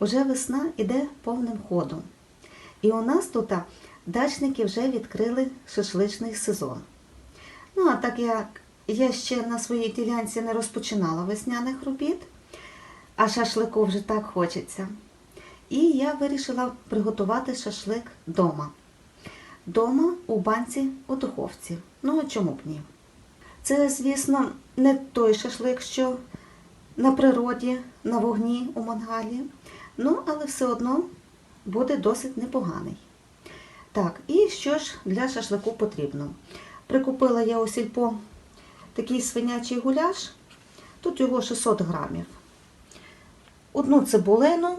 Уже весна іде повним ходом. І у нас тут дачники вже відкрили шашличний сезон. Ну, а так як я ще на своїй ділянці не розпочинала весняних робіт, а шашлику вже так хочеться. І я вирішила приготувати шашлик вдома. Дома у банці у духовці. Ну, а чому б ні? Це, звісно, не той шашлик, що на природі, на вогні у мангалі. Ну, але все одно буде досить непоганий. Так, і що ж для шашлику потрібно? Прикупила я у сільпо такий свинячий гуляш, тут його 600 грамів. Одну цибулину,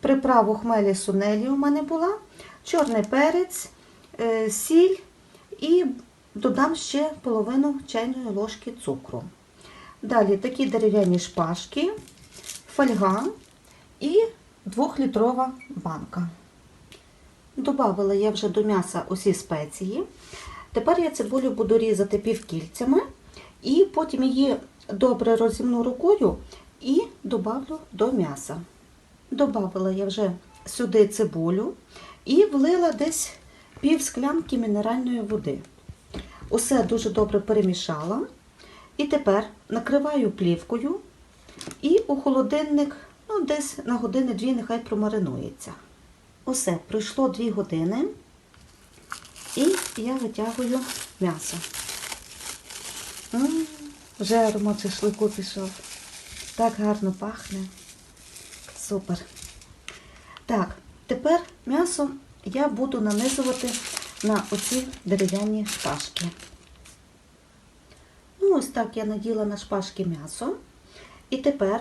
приправу хмелі сунелі у мене була, чорний перець, е, сіль і додам ще половину чайної ложки цукру. Далі такі дерев'яні шпажки, фольга і 2-літрова банка. Добавила я вже до м'яса усі спеції. Тепер я цибулю буду різати півкільцями і потім її добре розімну рукою і добавлю до м'яса. Добавила я вже сюди цибулю і влила десь пів склянки мінеральної води. Усе дуже добре перемішала. І тепер накриваю плівкою і у холодильник ну, десь на години-дві нехай промаринується. Усе, пройшло 2 години, і я витягую м'ясо. Вже аромат шашлику пішов. Так гарно пахне. Супер. Так, тепер м'ясо я буду нанизувати на оці дерев'яні шпажки. Ну, ось так я наділа на шпажки м'ясо. І тепер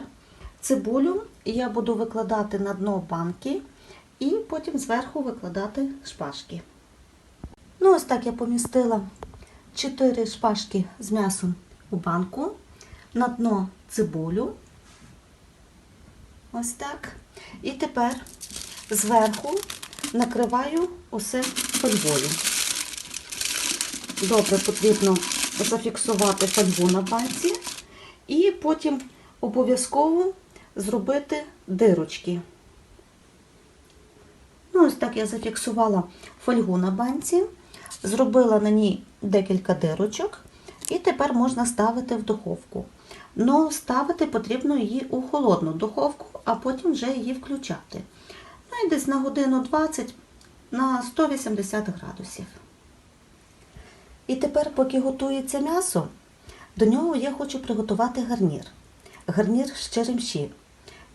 цибулю я буду викладати на дно банки і потім зверху викладати шпажки. Ну, ось так я помістила 4 шпажки з м'ясом у банку, на дно цибулю. Ось так. І тепер зверху накриваю усе фольгою. Добре потрібно зафіксувати фольгу на банці і потім обов'язково зробити дирочки. Ну, ось так я зафіксувала фольгу на банці, зробила на ній декілька дирочок, і тепер можна ставити в духовку. Ну, ставити потрібно її у холодну духовку, а потім вже її включати. Ну і десь на годину 20 на 180 градусів. І тепер, поки готується м'ясо, до нього я хочу приготувати гарнір. Гарнір з черемші.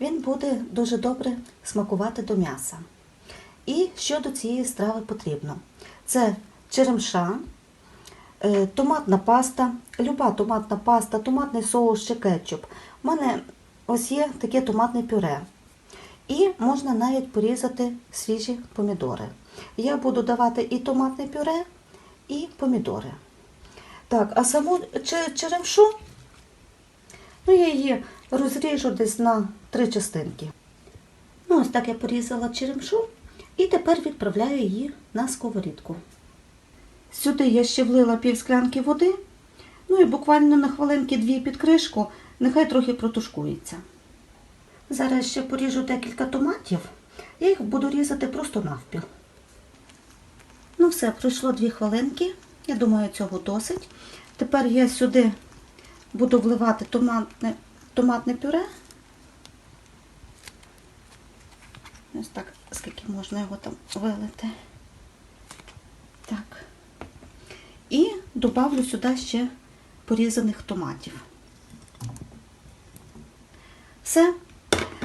Він буде дуже добре смакувати до м'яса. І що до цієї страви потрібно? Це черемша, е, томатна паста, люба томатна паста, томатний соус чи кетчуп. У мене ось є таке томатне пюре. І можна навіть порізати свіжі помідори. Я буду давати і томатне пюре, і помідори. Так, а саму черемшу, ну я її розріжу десь на три частинки. Ну, ось так я порізала черемшу і тепер відправляю її на сковорідку. Сюди я ще влила пів склянки води, ну і буквально на хвилинки дві під кришку, нехай трохи протушкується. Зараз ще поріжу декілька томатів, я їх буду різати просто навпіл. Ну все, пройшло дві хвилинки. Я думаю, цього досить. Тепер я сюди буду вливати томатне, томатне пюре. Ось так, скільки можна його там вилити. Так. І добавлю сюди ще порізаних томатів. Все.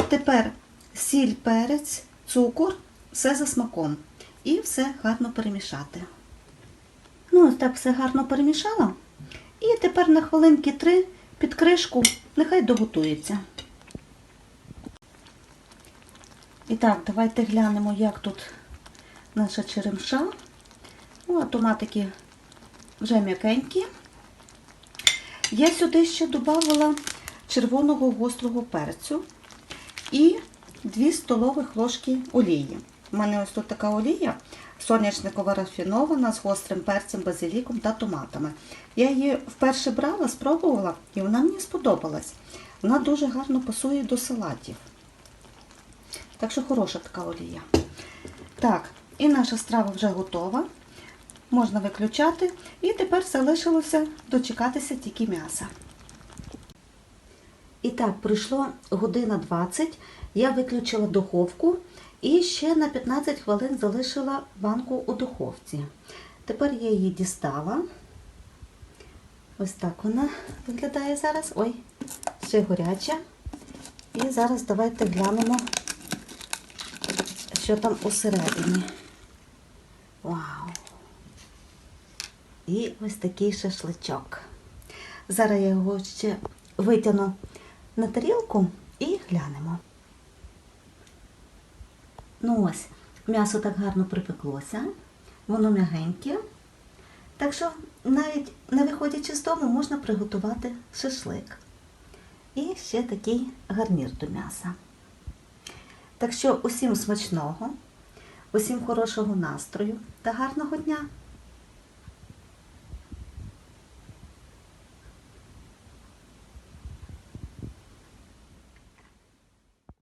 Тепер сіль, перець, цукор, все за смаком. І все гарно перемішати. Ну, ось так все гарно перемішала. І тепер на хвилинки три під кришку нехай доготується. І так, давайте глянемо, як тут наша черемша. Ну, а томатики вже м'якенькі. Я сюди ще додавала червоного гострого перцю і 2 столових ложки олії. У мене ось тут така олія соняшникова рафінована з гострим перцем, базиліком та томатами. Я її вперше брала, спробувала, і вона мені сподобалась. Вона дуже гарно пасує до салатів. Так що хороша така олія. Так, і наша страва вже готова. Можна виключати. І тепер залишилося дочекатися тільки м'яса. І так, пройшло година 20. Я виключила духовку і ще на 15 хвилин залишила банку у духовці. Тепер я її дістала. Ось так вона виглядає зараз. Ой, ще гаряча. І зараз давайте глянемо, що там усередині. Вау! І ось такий шашличок. Зараз я його ще витягну на тарілку і глянемо. Ну ось, м'ясо так гарно припеклося, воно м'ягеньке. Так що навіть не виходячи з дому, можна приготувати шашлик. І ще такий гарнір до м'яса. Так що усім смачного, усім хорошого настрою та гарного дня!